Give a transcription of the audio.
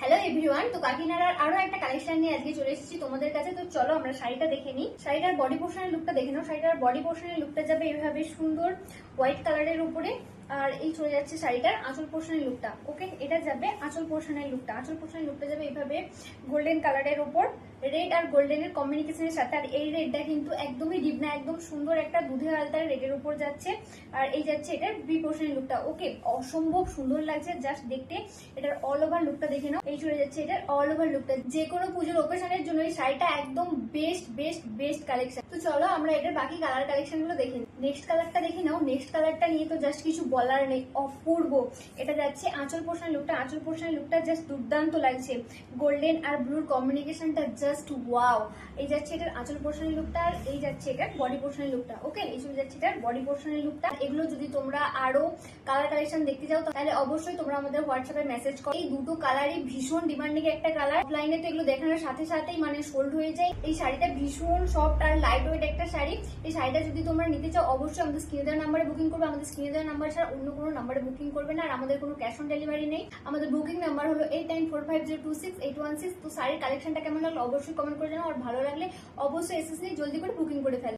Hello everyone তো কাকিনাড়ার আরও একটা কালেকশন নিয়ে আজকে চলে এসেছি তোমাদের কাছে। তো চলো আমরা শাড়িটা দেখে নিই। শাড়িটার বডি পোর্শনের লুকটা দেখে নাও। শাড়িটার বডি পোর্শনের লুকটা যাবে এভাবে সুন্দর হোয়াইট কালারের উপরে। আর এই চলে যাচ্ছে শাড়িটার আঁচল পোর্শনের লুকটা ওকে এটা যাবে আঁচল পোর্শনের লুকটা আঁচল পোর্শনের লুকটা যাবে এইভাবে গোল্ডেন কালারের উপর। রেড আর গোল্ডেনের কম্বিনেশনের সাথে। আর এই রেডটা কিন্তু একদমই ডিপ না, একদম সুন্দর একটা দুধে আলতার রেডের উপর যাচ্ছে। আর এই যাচ্ছে এটার বি পোর্শনের লুকটা ওকে অসম্ভব সুন্দর লাগছে। জাস্ট দেখতে এটার অল ওভার লুকটা দেখে নাও। এই চলে যাচ্ছে এটার অল ওভার লুকটা যে কোনো পুজোর ওকেশনের জন্য এই শাড়িটা একদম বেস্ট বেস্ট বেস্ট কালেকশন তো চলো আমরা এটার বাকি কালার কালেকশনগুলো দেখে নেক্সট কালারটা দেখে নাও। নেক্সট কালারটা নিয়ে তো জাস্ট কিছু বলার নেই, অপূর্ব। এটা যাচ্ছে আঁচল পোর্শনের লুকটা আঁচল পোর্শনের লুকটা জাস্ট দুর্দান্ত লাগছে। গোল্ডেন আর ব্লুর কম্বিনেশনটা জাস্ট ওয়াও এই যাচ্ছে এটার আঁচল পোর্শনের লুকটা আর এই যাচ্ছে এটার বডি পোর্শনের লুকটা ওকে এই চলে যাচ্ছে এটার বডি পোর্শনের লুকটা এগুলো যদি তোমরা আরও কালার কালেকশন দেখতে চাও তাহলে অবশ্যই তোমরা আমাদের হোয়াটসঅ্যাপে মেসেজ করো। এই দুটো কালারই ভীষণ ডিমান্ডিং একটা কালার অফলাইনে তো এগুলো দেখানোর সাথে সাথেই মানে সোল্ড হয়ে যায়। এই শাড়িটা ভীষণ সফট আর লাইট ওয়েট একটা শাড়ি। এই শাড়িটা যদি তোমরা নিতে চাও, অবশ্যই আমাদের স্ক্রিনে দেওয়া নাম্বারে বুকিং করবে। আমাদের স্ক্রিনে দেওয়া নাম্বার ছাড়া অন্য কোনো নাম্বারে বুকিং করবে না। আর আমাদের কোনো ক্যাশ অন ডেলিভারি নেই। আমাদের বুকিং নাম্বার হলো eight nine four five zero two six eight one six তো শাড়ির কালেকশনটা কেমন লাগল? অবশ্যই কমেন্ট করে জানাও। আর ভালো লাগলে অবশ্যই এসএস জলদি করে বুকিং করে ফেলো।